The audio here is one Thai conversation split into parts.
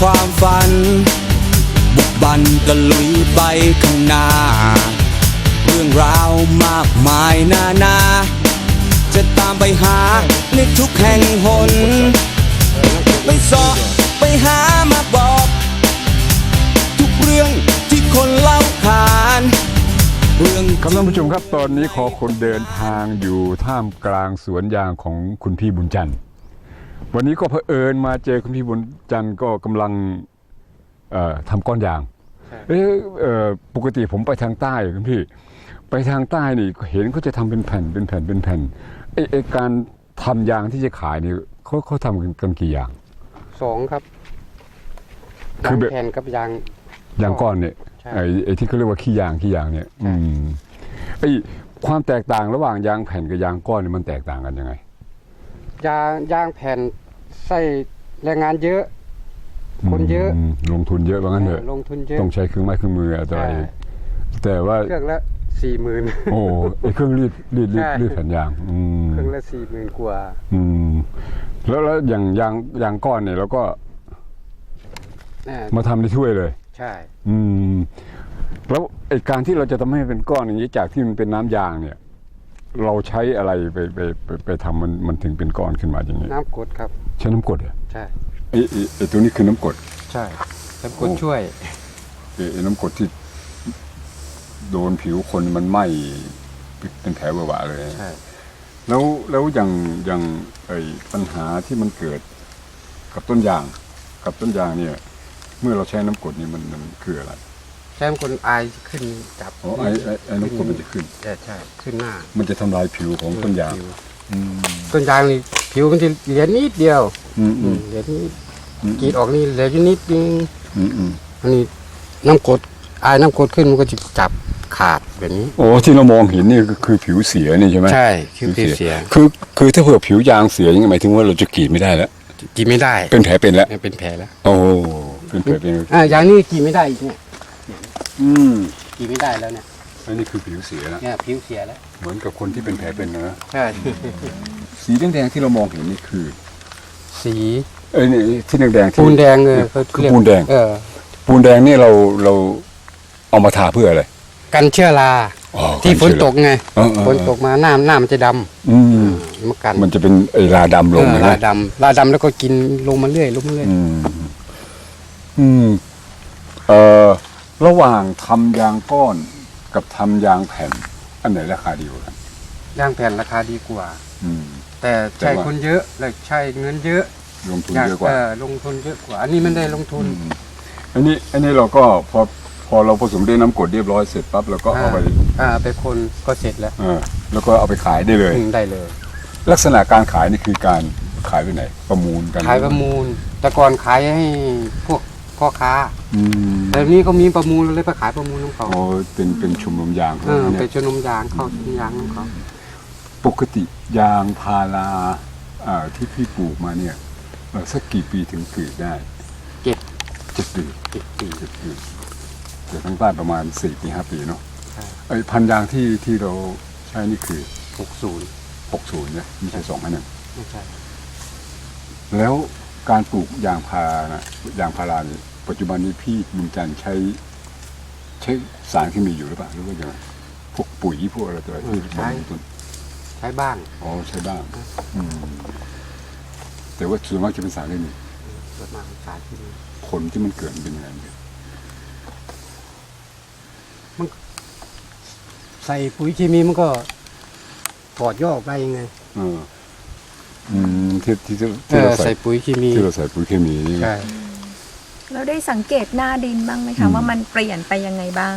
ความฝัน บุกบันตะลุยไปข้างหน้า เรื่องราวมากมายนานา จะตามไปหาในทุกแห่งหน ไปสอบไปหามาบอก ทุกเรื่องที่คนเล่าขานเรื่องครับท่านผู้ชมครับตอนนี้ขอคนเดินทางอยู่ท่ามกลางสวนยางของคุณพี่บุญจันทร์ วันนี้ก็เผอิญมาเจอคุณพี่บุญจันทร์ก็กำลังเอ่อทำก้อนยางเอะเอ่อปกติผมไปทางใต้คุณพี่ ไปทางใต้นี่เห็นเขาจะทำเป็นแผ่นเป็นแผ่นเป็นแผ่นไอ้ไอ้การทำยางที่จะขายนี่เขาเขาทำกันกันกี่อย่างสองครับคืยาองแบบแผ่นกับยางยางก้อนเนี่ยใช่ไอ้ไอ้ที่เขาเรียกว่าขี้ยางขี้ยางเนี่ย อืมไอ้ความแตกต่างระหว่างยางแผ่นกับยางก้อนเนี่ยมันแตกต่างกันยังไงยางยางแผ่น ใส่แรงงานเยอะ คนเยอะมลงทุนเยอะว่างั้นเถอะลงทุนเยอะต้องใช้เครื่องไม้เครื่องมืออะไรใช่แต่ว่าเครื่องละสี่หมื่นโอ้ไอ้เครื่องรีดรีดรีดใช่รีดแผ่นยางอืมเครื่องละสี่หมื่นกว่า อืม แล้วแล้วอย่างยางยางก้อนเนี่ยเราก็อ่ามาทำในถ้วยเลย ใช่ อืม แล้วไอ้การที่เราจะทำให้เป็นก้อนอย่างนี้จากที่มันเป็นน้ำยางเนี่ย เราใช้อะไรไปไปไปไปทำมันมันถึงเป็นก้อนขึ้นมาอย่างนี้ น้ำกรดครับ ใช้น้ำกรดเหรอใช่ไอ้ไอ้ไอ้ตัวนี้คือน้ำกรด ใช่น้ำกรดช่วย ไอ้ไอ้น้ำกรดที่ โดนผิวคนมันไหม้เป็นแผลเวอะหวะเลย ใช่ แล้วแล้วอย่างอย่างไอ้ปัญหาที่มันเกิดกับต้นยาง กับต้นยางเนี่ย เมื่อเราใช้น้ำกรดนี่มันมันคืออะไรใช้น้ำกรดอายขึ้นจับอ๋อไอ้ไอ้ไอ้น้ำกรดมันจะขึ้นใช่ใช่ ขึ้นหน้ามันจะทำลายผิวของต้นยาง ผิวอืม ต้นยางนี่ผิวมันจะเหลือนิดเดียวอืมอืมเหลือนิดอืมกรีดออกนี่เหลืออยู่นิดนึงอืมอืมอันนี้น้ำกรดอายน้ำกรดขึ้นมันก็จะจับขาดแบบนี้ โอ้ที่เรามองเห็นนี่ก็คือผิวเสียนี่ใช่ไหมใช่คือผิวเสียคือคือถ้าเผื่อผิวยางเสียยังไงหมายถึงว่าเราจะกรีดไม่ได้แล้ว กินไม่ได้เป็นแผลเป็นแล้วเป็นแผลแล้วโอ้เป็นแผลเป็นอ่าอย่างนี้กินไม่ได้อีกเนี่ยอืมกินไม่ได้แล้วเนี่ย อันนี้คือผิวเสียแล้วเนี่ยผิวเสียแล้วเหมือนกับคนที่เป็นแผลเป็นนะ ใช่สีแดงๆที่เรามองเห็นนี่คือ สีเอ้ยนี่ที่แดงๆที่ ปูนแดงเออคือปูนแดง เออ ปูนแดงนี่เราเราเอามาทาเพื่ออะไรกันเชื้อราอ๋อที่ฝนตกไงเออเออฝนตกมาหน้าหน้ามันจะดอืมำมันกันมันจะเป็นไอ้ราดำลงเออนะลาดำลาดำแล้วก็กินลงมาเรื่อยลงมาเรื่อย อืม อืม เอ่อ ระหว่างทำยางก้อน กับทำยางแผ่น อันไหนราคาดีกว่ากันย่างแผ่นราคาดีกว่า อืม แต่แต่ใช้ว่า คนเยอะเลยใช้เงินเยอะลงทุนเยอะกว่าเออลงทุนเยอะกว่า อันนี้มันได้ลงทุน อืมอันนี้อันนี้เราก็พอพอเราผสมด้วยน้ำกรดเรียบร้อยเสร็จปั๊บเราก็เอาไปอ่าไปคนก็เสร็จแล้วเออแล้วก็เอาไปขายได้เลย อืมได้เลย ลักษณะการขายนี่คือการขายไปไหน ประมูลกัน ขายประมูล แต่ก่อนขายให้พวก พ่อค้าอืมแต่นี้เขามีประมูลเลยไปขายประมูลของเขาโอ้เป็นเป็นชุมนุมยางเออเขาไปเนี่ยชนมยางเข้าชนมยางของเขาปกติยางพาราอ่าที่พี่ปลูกมาเนี่ยเอ่อสักกี่ปีถึงกรีดได้เก็บเจ็ดปีเก็บปี เจ็ดปีแต่ทั้งใต้ประมาณสี่ปีห้าปีเนาะใช่ ไอ้พันธุ์ยางที่ที่เราใช้นี่คือหกศูนย์หกศูนย์เนี่ยไม่ใช่สองพันหนึ่ง ไม่ใช่แล้วการปลูกยางพารานะยางพารานี่ ปัจจุบันนี้พี่บุญจันทร์ใช้ใช้สารเคมีอยู่หรือเปล่าหรือว่ายังไงพวกปุ๋ยพวกอะไรตัวอะไรที่บำรุงต้นใช้บ้างอ๋อใช้บ้างอืมแต่ว่าส่วนมากจะเป็นสารเคมีส่วนมากสายที่นี่ผลที่มันเกิดมันเป็นยังไงเนี่ยใส่ปุ๋ยเคมีมันก็ถอดย่อออกได้ยังไงเอออืมที่ที่ที่เอที่อเราใส่ใส่ปุ๋ยเคมีที่เราใส่ปุ๋ยเคมีนี่ไงใช่ แล้วได้สังเกตหน้าดินบ้างไหมอืคะมว่ามันเปลี่ยนไปยังไงบ้าง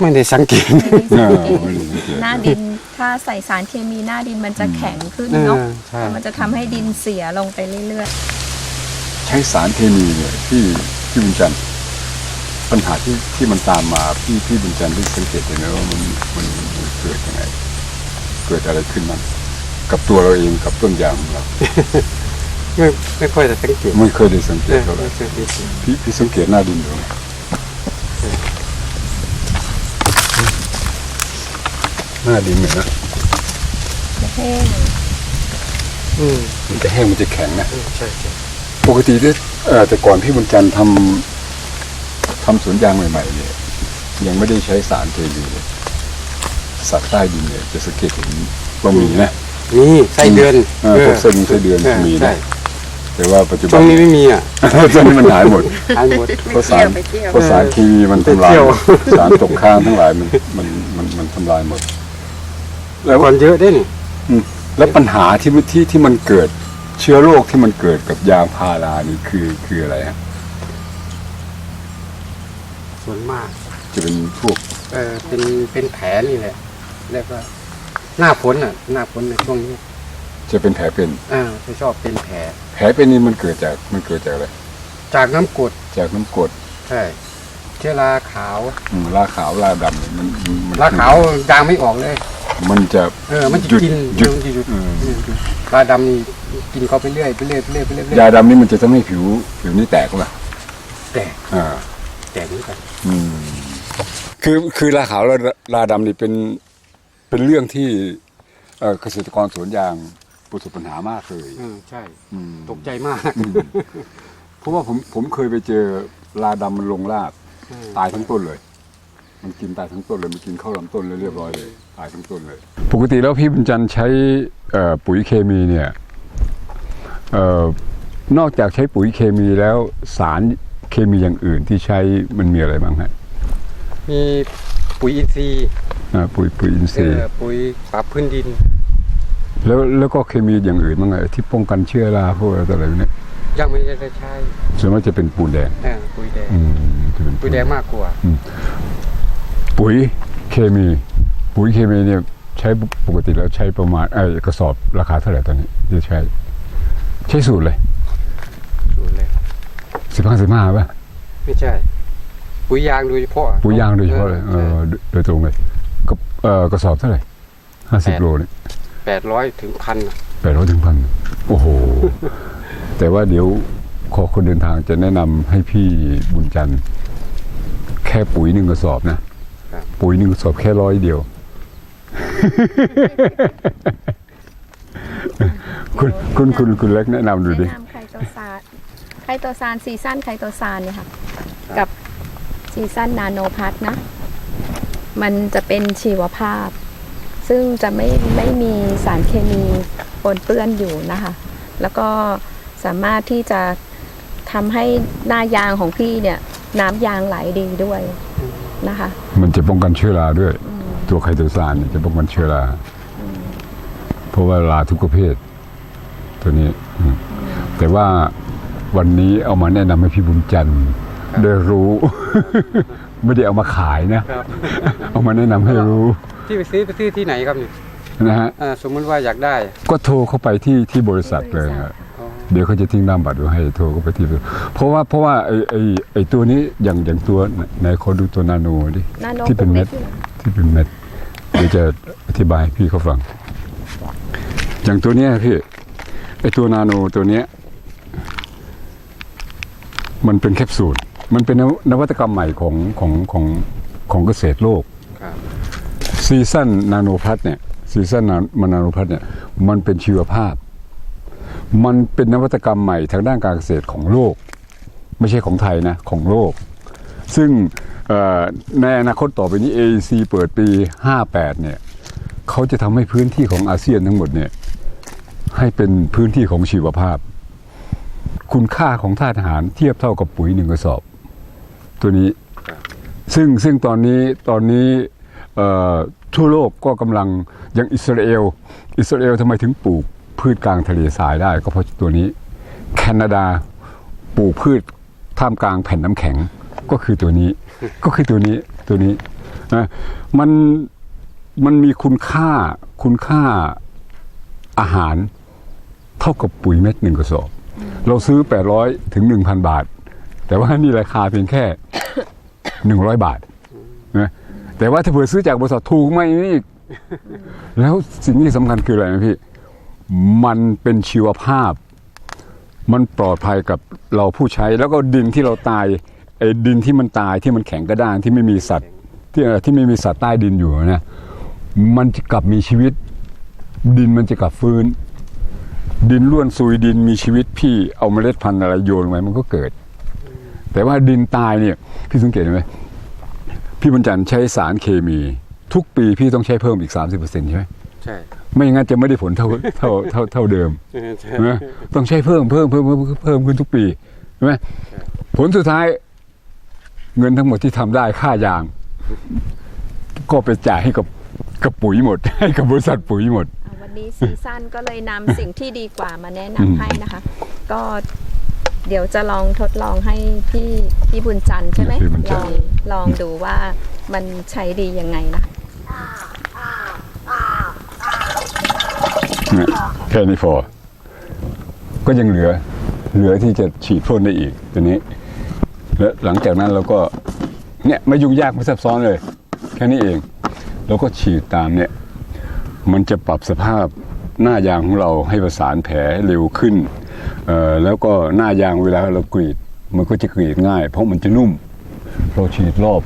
ไม่ได้สังเกตไม่ได้เอสังอเกตไม่ได้สังเกตหน้าดินถ้าใส่สารเคมีหน้าดินมันจะแข็งขึ้นเออเนาะใช่มันจะทำให้ดินเสียลงไปเรื่อยใช้สารเคมีเนี่ยที่ที่บุญจันทร์ปัญหาที่ที่มันตามมาพี่พี่บุญจันทร์ได้สังเกตเห็นไหมว่ามันมันมันเกิดยังไงเกิดอะไรขึ้นมันกับตัวเราเองกับต้นยางของเรา ไม่ไม่ค่อยจะสังเกตไม่เคยได้สังเกเอตอเท่าไหร่ไม่เคยได้สังเกตพี่พี่สังเกตหน้าดินดูหน้าดินเนี่ยนะๆแห้งอืมมันจะแห้งมันจะแข็งนะใช่ใช่ปกติที่เอ่อแต่ก่อนพี่บุญจันทร์ทำทำสวนยางใหม่ๆเนี่ยยังไม่ได้ใช้สารเคมีเลยสัตว์ใต้ดินเนี่ยจะสังเกตเห็นว่ามีนะนี่ไส้เดือนเออพวกไส้เดือนไส้เดือนมีนะใช่ แต่ว่าปัจจุบัช่นวงนี้ไม่มีอะช่วงนี้มันหายหมด หายหมดเพราะสารเพราะสารเคมีมันทำลายไปเที่ยว สารตกค้างทั้งหลายมันมันมันมันทำลายหมดแล้วก่อนเยอะได้นี่อืมแล้วปัญหาที่มันที่ที่มันเกิด เชื้อโรคที่มันเกิดกับยางพารานี่คือคืออะไรฮะส่วนมาก จะเป็นพวกเออเป็นเป็นแผลนี่แหละ แล้วก็หน้าฝนอะ หน้าฝนในช่วงนี้ จะเป็นแผลเป็น อ่าจะชอบเป็นแผล แผลเป็นนี่มันเกิดจากมันเกิดจากอะไร จากน้ำกรดจากน้ำกรดใช่เชื้อราขาวอืมราขาวราดำเนี่ยมันมันมันราขาวยางไม่ออกเลย มันจะ เออ มันจะหยุดกินหยุด มันจะหยุดอืมหยุดราดำนี่กินเขาไปเรื่อยไปเรื่อยไปเรื่อยไปเรื่อยไปยาเรื่อยดำนี่มันจะทำให้ผิวผิวนี่แตกป่ะแตกอ่า แตกเหมือนกัน อืมคือคือราขาวและราดำนี่เป็นเป็นเรื่องที่เอ่อเกษตรกรสวนยาง ประสบปัญหามากเลยอืมใช่ อืมตกใจมากอืมเพราะว่าผมผมเคยไปเจอราดำมันลงราก อืม ตายทั้งต้นเลย มันกินตายทั้งต้นเลย มันกินเข้าลำต้นเลยเรียบร้อยเลย ตายทั้งต้นเลย ปกติแล้วพี่บุญจันทร์ใช้เอ่อปุ๋ยเคมีเนี่ยเอ่อนอกจากใช้ปุ๋ยเคมีแล้วสารเคมีอย่างอื่นที่ใช้มันมีอะไรบ้างฮะมีปุ๋ยอินทรีย์อ่าปุ๋ยปุ๋ยอินทรีย์อปุ๋ยปรับพื้นดิน แล้วแล้วก็เคมีอย่างอื่นบ้างไงที่ป้องกันเชื้อราพวกอะไรต่ออะไรพวกเนี้ยยังไม่ได้ใช้ส่วนมากจะเป็นปูนแดงเออปุ๋ยแดงอืมจะเป็นปุ๋ยแดงมากกว่าปุ๋ยเคมี ปุ๋ยเคมีเนี่ยใช้ปกติแล้วใช้ประมาณไอ้กระสอบราคาเท่าไหร่ตอนนี้ที่ใช้ ใช้สูตรเลยสูตรเลยสิบห้าสิบห้าป่ะไม่ใช่ ปุ๋ยยางโดยเฉพาะปุ๋ยยางโดยเฉพาะเลยเออโดโดยตรงเลยกับเอ่อกระสอบเท่าไหร่ห้าสิบโลเนี่ย แปดร้อยถึงพันแปดร้อยถึงพันโอ้โห แต่ว่าเดี๋ยวขอคนเดินทางจะแนะนำให้พี่บุญจันทร์ แค่ปุ๋ยหนึ่งกระสอบนะ ปุ๋ยหนึ่งกระสอบแค่ร้อยเดียว คุณคุณคุณคุณเล็กแนะนำดูดิแนะนำไคโตซานไคโตซานซีซั่นไคโตซานเนี่ยค่ะ กับซีซั่นนาโนพัทนะ มันจะเป็นชีวภาพ ซึ่งจะไม่ไม่มีสารเคมีปนเปื้อนอยู่นะคะ แล้วก็สามารถที่จะทำให้หน้ายางของพี่เนี่ยน้ำยางไหลดีด้วยนะคะ มันจะป้องกันเชื้อราด้วย ตัวไคโตซานเนี่ยจะป้องกันเชื้อราเพราะว่าราทุกประเภท ตัวนี้อืมแต่ว่าวันนี้เอามาแนะนำให้พี่บุญจันทร์ได้รู้ ไม่ได้เอามาขายนะ ครับเอามาแนะนำให้รู้ที่ไปซื้อไปซื้อที่ไหนครับนี่นะฮะ อ่าสมมติว่าอยากได้ก็โทรเข้าไปที่ที่บริษัทเลยฮะอ๋อเดี๋ยวเขาจะทิ้งนามบัตรไว้ให้โทรเข้าไปที่ เพราะว่าเพราะว่าไอ้ไอ้ไอ้ตัวนี้อย่างอย่างตัวไหนขอดูตัวนาโนดินาโนที่เป็นเม็ดกลุ่มเล็ก ที่เป็นเม็ดเดี๋ยวจะอธิบายให้พี่เขาฟัง อย่างตัวเนี้ยพี่ไอตัวนาโนตัวเนี้ยมันเป็นแคปซูล มันเป็นนวนวัตกรรมใหม่ของของของของเกษตรโลกครับซีซันนาโนพัทเนี่ยซีซันมานาโนพัทเนี่ยมันเป็นชีวภาพ มันเป็นนวัตกรรมใหม่ทางด้านการเกษตรของโลก ไม่ใช่ของไทยนะของโลก ซึ่งเอ่อในอนาคตต่อไปนี้ AEC เปิดปี 58 เนี่ยเขาจะทำให้พื้นที่ของอาเซียนทั้งหมดเนี่ยให้เป็นพื้นที่ของชีวภาพ คุณค่าของธาตุอาหารเทียบเท่ากับปุ๋ยหนึ่งกระสอบ ตัวนี้ ซึ่งซึ่งตอนนี้ตอนนี้ทั่วโลกก็กำลังอย่างอิสราเอล อิสราเอลทำไมถึงปลูกพืชกลางทะเลทรายได้ ก็เพราะตัวนี้ แคนาดาปลูกพืชท่ามกลางแผ่นน้ำแข็งก็คือตัวนี้ ก็คือตัวนี้ตัวนี้นะมันมันมีคุณค่าคุณค่าอาหารเท่ากับปุ๋ยเม็ดหนึ่งกระสอบ เราซื้อ 800 ถึง 1,000 บาท แต่ว่านี่ราคาเพียงแค่ 100บาทนะแต่ว่าถ้าเผื่อซื้อจากบริษัทถูกไหมนี่แล้วสิ่งที่สำคัญคืออะไรนะพี่ มันเป็นชีวภาพ มันปลอดภัยกับเราผู้ใช้ แล้วก็ดินที่เราตายไอ้ดินที่มันตายที่มันแข็งกระด้างที่ไม่มีสัตว์ ที่ที่ไม่มีสัตว์ใต้ดินอยู่นะมันจะกลับมีชีวิต ดินมันจะกลับฟื้น ดินล้วนซุยดินมีชีวิตพี่เอาเมล็ดพันธุ์อะไรโยนลงไปมันก็เกิด แต่ว่าดินตายเนี่ยพี่สังเกตเห็นไหมพี่บรรจันทร์ใช้สารเคมี ทุกปีพี่ต้องใช้เพิ่มอีก 30%ใช่ไหมใช่ไม่อย่างนั้นจะไม่ได้ผลเท่าเท่าเท่าเท่าเดิมใช่ใช่ไหมต้องใช้เพิ่มเพิ่มเพิ่มเพิ่มเพิ่มขึ้นทุกปีใช่ไหมผลสุดท้ายเงินทั้งหมดที่ทำได้ค่ายาง ก็ไปจ่ายให้กับกับปุ๋ยหมด ให้กับบริษัทปุ๋ยหมดอ่าวันนี้ซีซั่นก็เลยนำสิ่งที่ดีกว่ามาแนะนำให้นะคะ ก็ เดี๋ยวจะลองทดลองให้พี่พี่บุญจันทร์ใช่ไหมพี่บุญจัลนอทงร์ลองดูว่ามันใช้ดียังไงนะเนี่ยแค่นี้พอ ก็ยังเหลือ เหลือที่จะฉีดพ่นได้อีกตัวนี้ แล้วหลังจากนั้นเราก็ เนี่ยไม่ยุ่งยากไม่ซับซ้อนเลย แค่นี้เอง เราก็ฉีดตามเนี่ย มันจะปรับสภาพหน้ายางของเราให้ประสานแผลเร็วขึ้นเอ่อ แล้วก็หน้ายางเวลาเรากรีด มันก็จะกรีดง่าย เพราะมันจะนุ่ม เราฉีดรอบ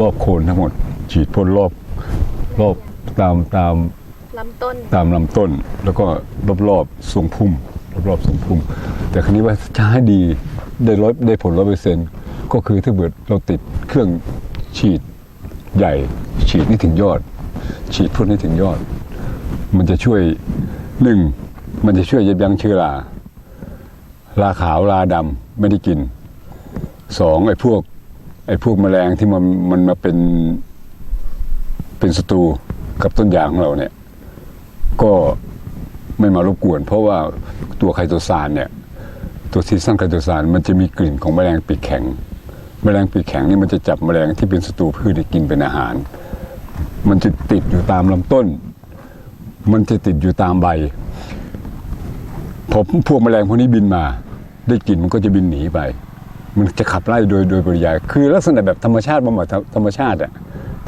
รอบโคนทั้งหมด ฉีดพ่นรอบรอบตามตามลำต้นตามลำต้น แล้วก็รอบๆทรงพุ่มรอบๆทรงพุ่ม แต่ครั้นี้ว่าจะให้ดีได้ร้อยได้ผลร้อยเปอร์เซ็นต์ก็คือถ้าเกิดเราติดเครื่องฉีดใหญ่ ฉีดนี่ถึงยอด ฉีดพ่นให้ถึงยอด มันจะช่วยหนึ่งมันจะช่วยยับยั้งเชื้อรา ราขาวราดำไม่ได้กินสองไอ้พวกไอ้พวกแมลงที่มันมันมาเป็นเป็นศัตรูกับต้นยางของเราเนี่ย ก็ไม่มารบกวน เพราะว่าตัวไคโตซานเนี่ย ตัวซีซันไคโตซานมันจะมีกลิ่นของแมลงปีกแข็ง แมลงปีกแข็งนี่มันจะจับแมลงที่เป็นศัตรูพืชกินเป็นอาหาร มันจะติดอยู่ตามลำต้น มันจะติดอยู่ตามใบ พอพวกแมลงพวกนี้บินมา ได้กลิ่นมันก็จะบินหนีไป มันจะขับไล่โดยโดยปริยาย คือลักษณะแบบธรรมชาติบำบัดธรรมชาติอะ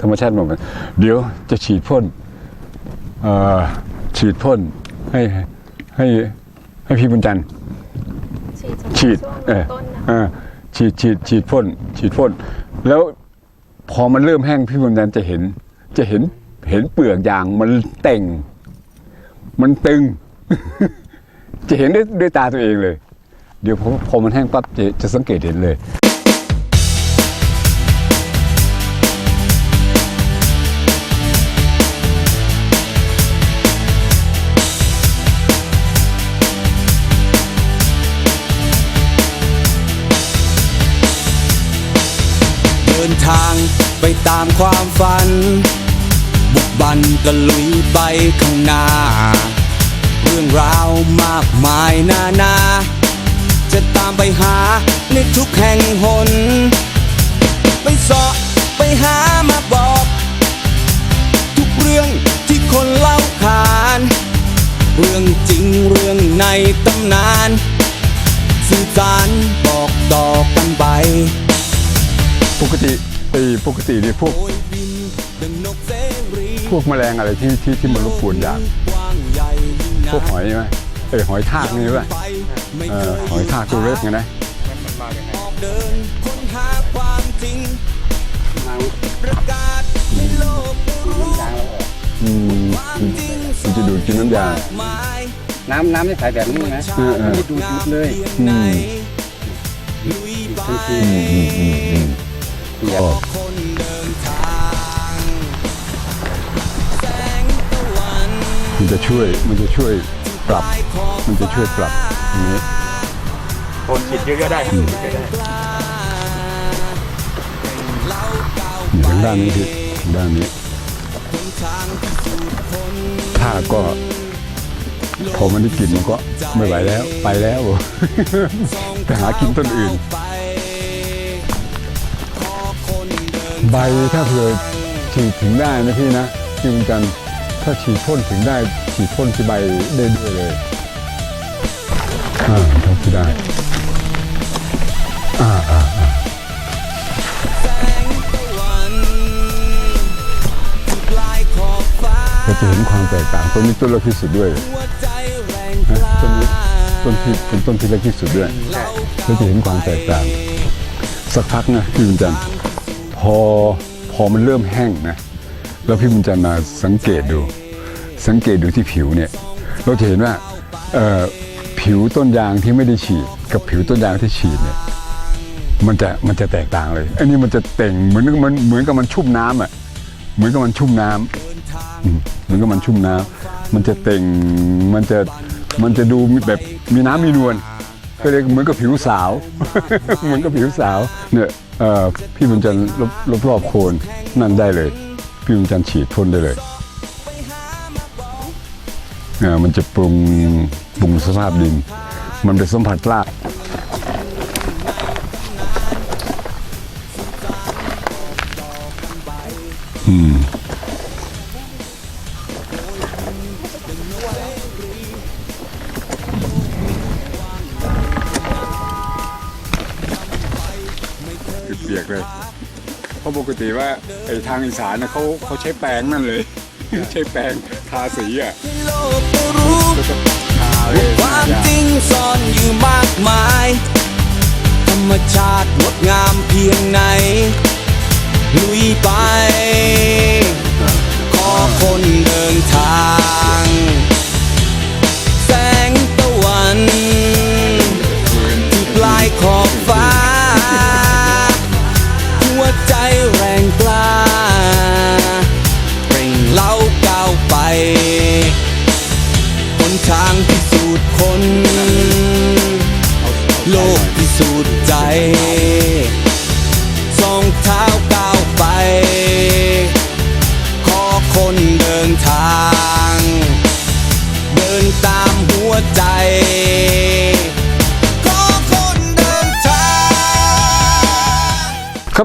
ธรรมชาติบำบัดเดี๋ยวจะฉีดพ่นเอ่อฉีดพ่นให้ให้ให้พี่บุญจันทร์ฉีดเฉพาะฉีดช่วงเออลำต้นนะเออฉีดฉีดฉีดพ่นฉีดพ่นแล้วพอมันเริ่มแห้งพี่บุญจันทร์จะเห็น จะเห็นเห็นเปลือกยางมันแต่ง มันตึง จะเห็นด้วยด้วยตาตัวเองเลย เดี๋ยวพอพอมันแห้งปั๊บจะจะสังเกตเห็นเลยเดินทางไปตามความฝัน บุกบันตะลุยไปข้างหน้า รื่องราวมากมายนานา จะตามไปหาในทุกแห่งหน ไปเสาะไปหามาบอก ทุกเรื่องที่คนเล่าขาน เรื่องจริงเรื่องในตำนาน สื่อสารบอกต่อกันไป ปกติไอ้ปกติเนี่ยพวกโอยบินดังนกเสรีพวกแมลงอะไรที่ที่ที่มันรบกวนยาง วกหอยใช่ไหมไอ้ยหอยทากนี่ป่ะไปไม่เออยหอยทากตัวเล็กไงนะออกเดินค้นหาความจริงประกาศให้โลกได้รู้อืมมจริงมันจะดูดกินน้ำยามากมายน้ำน้ำนี่ใสแบบนี้ไหมเออเออ ไม่ดูดยุดเลยพีงไหนลุยไปอืมอืมอืมอืม เปียก มันจะช่วยมันจะช่วยปรับ มันจะช่วยปรับอย่างนี้คนฉีดเยอะๆได้ครับฉีดเยอะๆได้อยู่ทางด้านนี้คือทางด้านนี้ถ้าก็พอมันได้กลิ่นมันก็ไม่ไหวแล้วไปแล้วไปหากินต้นอื่น ใบถ้าเผื่อฉีดถึงได้นะพี่นะพี่บุญจันทร์ ถ้าฉีดพ่นถึงได้ฉีดพ่นที่ใบได้ด้วยเลยอ่าท่าที่ได้อ่าอ่าอ่าเราจะเห็นความแตกต่างต้นนี้ต้นเล็กที่สุดด้วยต้นนี้ต้นที่เป็นต้นที่เล็กที่สุดด้วยเราจะเห็นความแตกต่าง สักพักนะพี่บุญจันทร์พอพอมันเริ่มแห้งนะ แล้วพี่บุญจันทร์มาสังเกตดู สังเกตดูที่ผิวเนี่ย เราจะเห็นว่าผิวต้นยางที่ไม่ได้ฉีด กับผิวต้นยางที่ฉีดเนี่ยมันจะมันจะแตกต่างเลย อันนี้มันจะเต่งเหมือนกับมันเหมือนกับมันชุ่มน้ำอะ เหมือนกับมันชุ่มน้ำอืมเหมือนกับมันชุ่มน้ำมันจะเต่งมันจะมันจะดูแบบมีน้ำมีนวลก็เลยเหมือนกับผิวสาว เหมือนกับผิวสาวเนี่ยพี่บุญจันทร์รอบรอบรอบโคนนั่นได้เลย พี่ยังจันทร์ฉีดพ่นได้เลยเอ่ามันจะปรุงปรุงสภาพดิน มันไปสัมผัสราก ติว่าไอ้ทางอีสานนะเขาเขาใช้แปรงนั่นเลย ใช้แปรงทาสีอะโลกก็รู้แล้วก็ทาเลยความจริงซ่อนอยู่มากมาย ธรรมชาติงดงามเพียงไหนลุยไป ขอคนเดินทาง แสงตะวัน ที่ปลายขอบ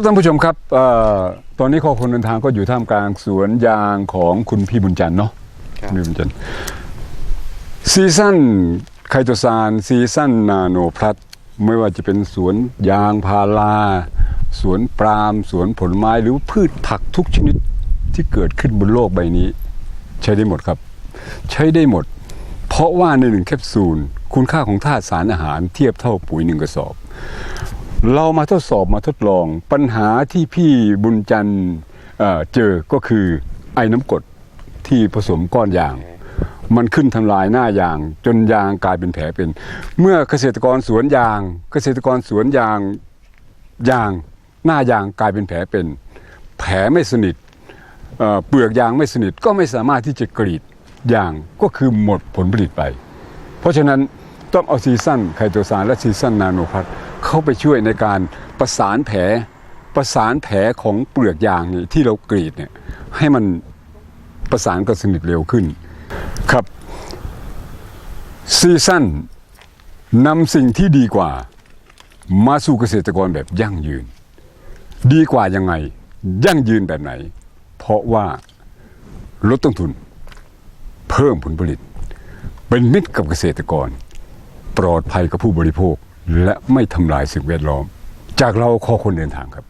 ท่านผู้ชมครับเอ่อตอนนี้ข้อคนเดินทางก็อยู่ท่ามกลางสวนยางของคุณพี่บุญจันทร์เนาะครับพี่บุญจันทร์ซีซั่นไคโตซานซีซั่นนาโนพลัสไม่ว่าจะเป็นสวนยางพาราสวนปาล์มสวนผลไม้หรือพืชผักทุกชนิดที่เกิดขึ้นบนโลกใบนี้ ใช้ได้หมดครับ ใช้ได้หมด เพราะว่าในหนึ่งแคปซูล คุณค่าของธาตุสารอาหารเทียบเท่าปุ๋ยหนึ่งกระสอบ เรามาทดสอบมาทดลอง ปัญหาที่พี่บุญจันทร์เอ่อเจอก็คือไอ้น้ำกรดที่ผสมก้อนยาง มันขึ้นทำลายหน้ายาง จนยางกลายเป็นแผลเป็น เมื่อเกษตรกรสวนยาง เกษตรกรสวนยางยางหน้ายางกลายเป็นแผลเป็น แผลไม่สนิทเอ่อเปลือกยางไม่สนิทก็ไม่สามารถที่จะกรีดยางก็คือหมดผลผลิตไป เพราะฉะนั้นต้องเอาซีซั่นไคโตซานและซีซั่นนาโนพัท เข้าไปช่วยในการประสานแผลประสานแผลของเปลือกยางนี่ที่เรากรีดเนี่ยให้มันประสานกันสนิทเร็วขึ้นครับซีซั่นนำสิ่งที่ดีกว่ามาสู่เกษตรกรแบบยั่งยืน ดีกว่ายังไง ยั่งยืนแบบไหน เพราะว่าลดต้นทุน เพิ่มผลผลิต เป็นมิตรกับเกษตรกร ปลอดภัยกับผู้บริโภค และไม่ทำลายสิ่งแวดล้อม จากเราขอคนเดินทางครับ